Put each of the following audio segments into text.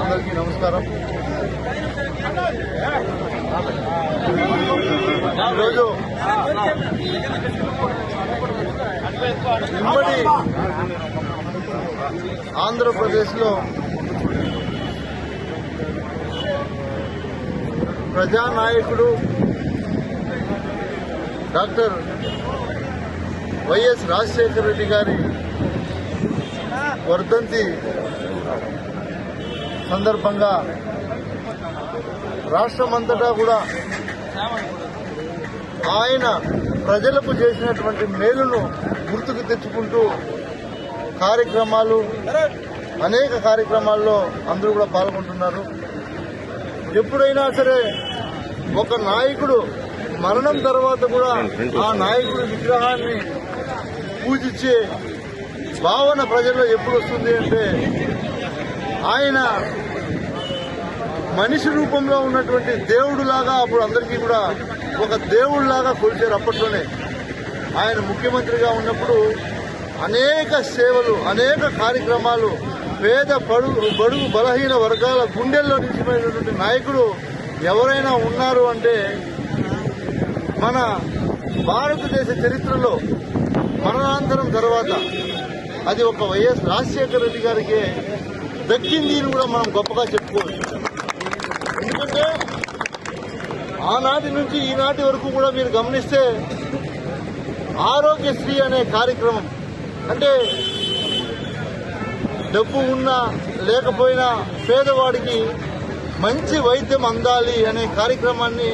అందరికీ నమస్కారం. ఈరోజు ఉమ్మడి ఆంధ్రప్రదేశ్లో ప్రజానాయకుడు డాక్టర్ వైఎస్ రాజశేఖర రెడ్డి గారి వర్ధంతి సందర్భంగా రాష్ట్రమంతటా కూడా ఆయన ప్రజలకు చేసినటువంటి మేలును గుర్తుకు తెచ్చుకుంటూ కార్యక్రమాలు అనేక కార్యక్రమాల్లో అందరూ కూడా పాల్గొంటున్నారు. ఎప్పుడైనా సరే ఒక నాయకుడు మరణం తర్వాత కూడా ఆ నాయకుడి విగ్రహాన్ని పూజించే భావన ప్రజల్లో ఎప్పుడు వస్తుంది అంటే ఆయన మనిషి రూపంలో ఉన్నటువంటి దేవుడులాగా అప్పుడు అందరికీ కూడా ఒక దేవుడిలాగా కొలిచారు అప్పట్లోనే. ఆయన ముఖ్యమంత్రిగా ఉన్నప్పుడు అనేక సేవలు అనేక కార్యక్రమాలు పేద పడుగు బడుగు బలహీన వర్గాల గుండెల్లో నిలిచిపోయినటువంటి నాయకుడు ఎవరైనా ఉన్నారు అంటే మన భారతదేశ చరిత్రలో మరణాంతరం తర్వాత అది ఒక వైఎస్ రాజశేఖర రెడ్డి గారికి దక్కింది అని కూడా మనం గొప్పగా చెప్పుకోవచ్చు ఎందుకంటే ఆనాటి నుంచి ఈనాటి వరకు కూడా మీరు గమనిస్తే ఆరోగ్యశ్రీ అనే కార్యక్రమం అంటే డబ్బు ఉన్నా లేకపోయినా పేదవాడికి మంచి వైద్యం అందాలి అనే కార్యక్రమాన్ని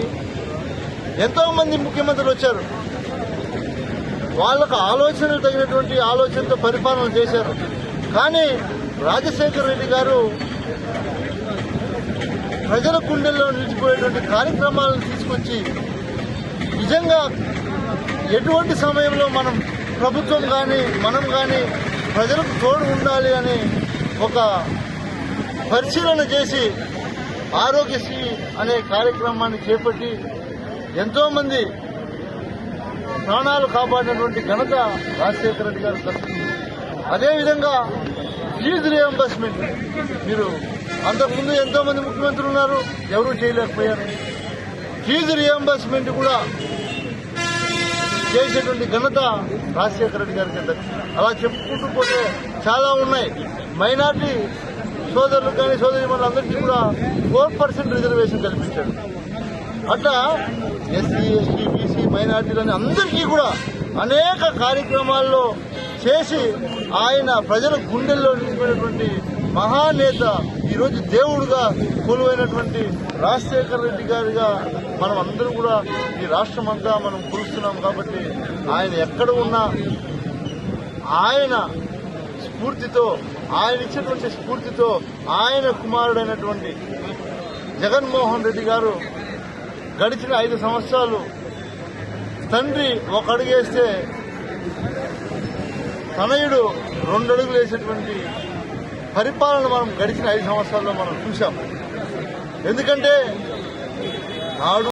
ఎంతో మంది ముఖ్యమంత్రులు వచ్చారు. వాళ్ళకు ఆలోచనలు తగినటువంటి ఆలోచనతో పరిపాలన చేశారు. కానీ రాజశేఖర రెడ్డి గారు ప్రజల గుండెల్లో నిలిచిపోయేటువంటి కార్యక్రమాలను తీసుకొచ్చి నిజంగా ఎటువంటి సమయంలో మనం ప్రభుత్వం కానీ మనం కానీ ప్రజలకు తోడు ఉండాలి అని ఒక పరిశీలన చేసి ఆరోగ్యశ్రీ అనే కార్యక్రమాన్ని చేపట్టి ఎంతోమంది ప్రాణాలు కాపాడినటువంటి ఘనత రాజశేఖర రెడ్డి గారు దక్కుతుంది అదేవిధంగా ఫీజు రియంబర్స్మెంట్ మీరు అంతకుముందు ఎంతో మంది ముఖ్యమంత్రులు ఉన్నారు ఎవరూ చేయలేకపోయారు. ఫీజు రియంబర్స్మెంట్ కూడా చేసేటువంటి ఘనత రాజశేఖర రెడ్డి గారికి అలా చెప్పుకుంటూ పోతే చాలా ఉన్నాయి. మైనార్టీ సోదరులు కానీ సోదరి అందరికీ కూడా ఫోర్ పర్సెంట్ రిజర్వేషన్ కల్పించాడు అట్లా ఎస్సీ ఎస్టీ బీసీ మైనార్టీలని అందరికీ కూడా అనేక కార్యక్రమాల్లో చేసి ఆయన ప్రజల గుండెల్లో నిలిచిపోయినటువంటి మహానేత ఈరోజు దేవుడుగా కొలువైనటువంటి రాజశేఖర రెడ్డి గారిగా మనం అందరం కూడా ఈ రాష్ట్రం అంతా మనం కొలుస్తున్నాం కాబట్టి ఆయన ఎక్కడ ఉన్నా ఆయన స్ఫూర్తితో ఆయన ఇచ్చినటువంటి స్ఫూర్తితో ఆయన కుమారుడైనటువంటి జగన్మోహన్ రెడ్డి గారు గడిచిన ఐదు సంవత్సరాలు తండ్రి ఒక అడుగేస్తే తనయుడు రెండు అడుగులు వేసేటువంటి పరిపాలన మనం గడిచిన ఐదు సంవత్సరాల్లో మనం చూసాం ఎందుకంటే నాడు